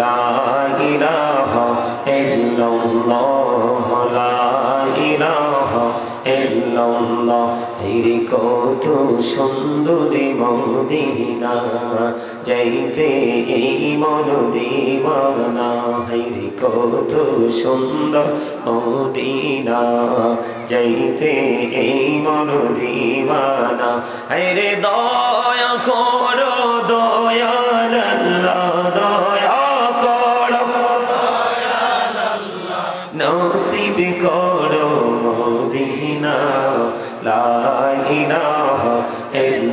লা ইলাহা ইল্লাল্লাহ, লা ইলাহা ইল্লাল্লাহ। হেরে কত সুন্দরী মদিনা, যাইতে এই মন দিওয়ানা হেরে কত সুন্দর মদিনা, যাইতে এই মন দিওয়ানা হেরে দয়া করো দয়াল আল্লাহ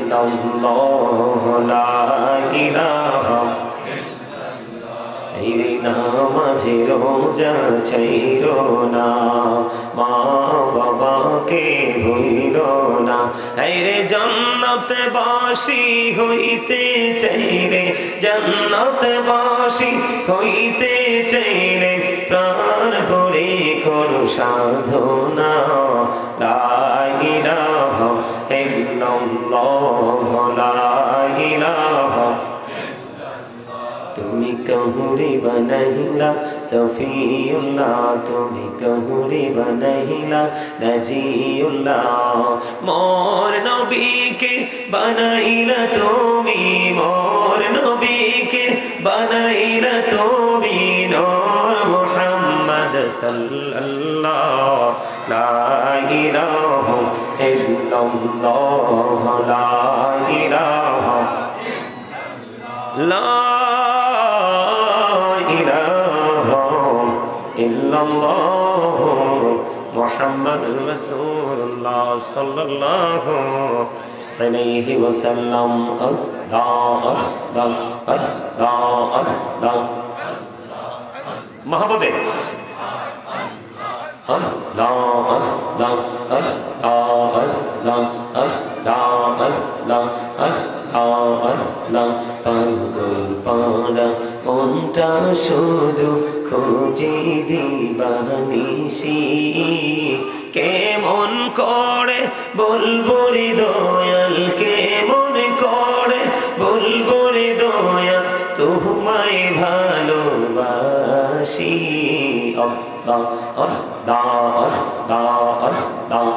ইল্লাল্লাহ লা ইলাহা এই নামাজে রোজা ছাইর না মা বাবাকে ভুইল না এই রে জন্নত বাসি হইতে চাইরে জন্নত বাসি হইতে চাইরে প্রাণ ভরে করো সাধনা লা তুমি कहूरी बनहिला सफीउल्ला তুমি कहूरी बनहिला नजीउल्ला মোর নবীকে বনাইলা তুমি, মোর নবীকে বনাইলা তুমি, নবী সাল্লাল্লাহ লা ইলাহা ইল্লাল্লাহ লা ইলাহা লা ইলাহা ইল্লাল্লাহ মুহাম্মদ রাসূলুল্লাহ সাল্লাল্লাহু আলাইহি ওয়াসাল্লাম আল্লাহ আল্লাহ শুধু খুঁজে দিবানিসি। কেমন করে বলব দয়াল কেমন করে বলব দয়াল তোমায় ভালোবাসি। দাও, আর দাও আর দাও আর দাও।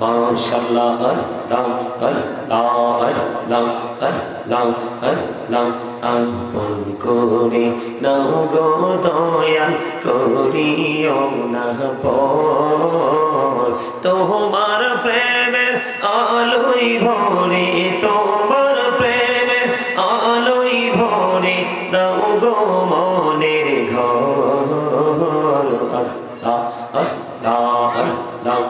মাশাআল্লাহ, আর দাও আর দাও আর দাও আর দাও আর দাও। আপন করে নাও গো দয়াল, করিও না পর প্রেমের আলোয় ভরে তোমার দাও গো মনের ঘর আল্লাহ আল্লাহ আল্লাহ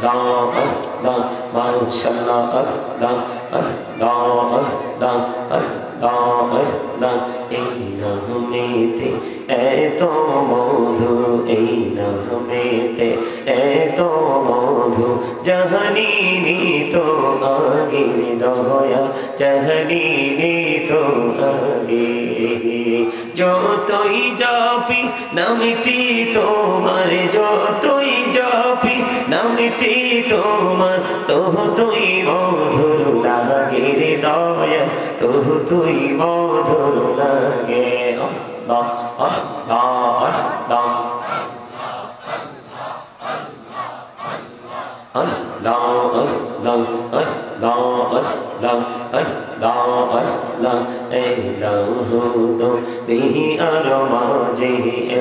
Allah, Allah, Mashallah, Allah, Allah, Allah, Allah, Allah, এই নামেতে এত মধু মধু জাহানিনি তো আগে দয়াল জাহানিনি তো আগে যতই জাপি নামটি তোমার যতই জাপি নামটি তোমার তোহ তুই মধুর লাগে রে দয়া তোহ তুই মধুর লাগে আল্লাহ আল্লাহ Allah, এলাহুদো বিহি আর মাঝে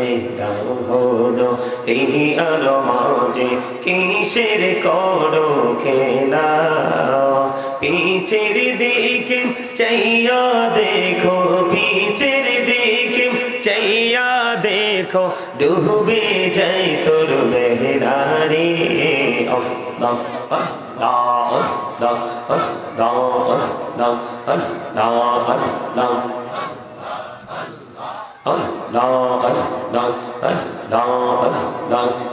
এলাহুদো বিহি আর মাঝে কিসের করো খেলা? পিছের দিকে চাইয়া দেখো, পিছের দিকে চাইয়া দেখো, ডুবে যাই তোর বেহরারে Allah,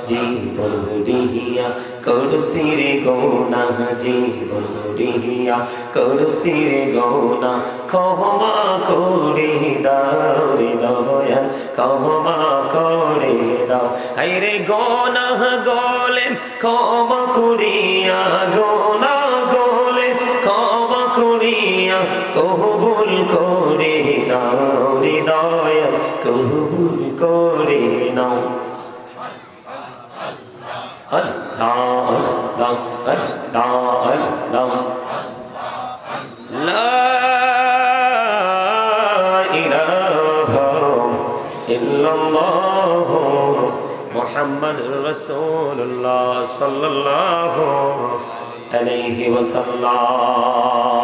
জীবন রিহিয়া করুসি রে গৌনা, জীবন রিহিয়া করুসি রে গৌনা, ক্ষমা করে দাও রে দয়াল, ক্ষমা করে দাও। হাই রে গৌনা গলে ক্ষমা করিয়া, গৌনা গলে ক্ষমা করিয়া, কবুল করে দাও রে দয়াল। কবুল করে নাও ilaha illallah Muhammadur Rasulullah sallallahu alaihi wasallam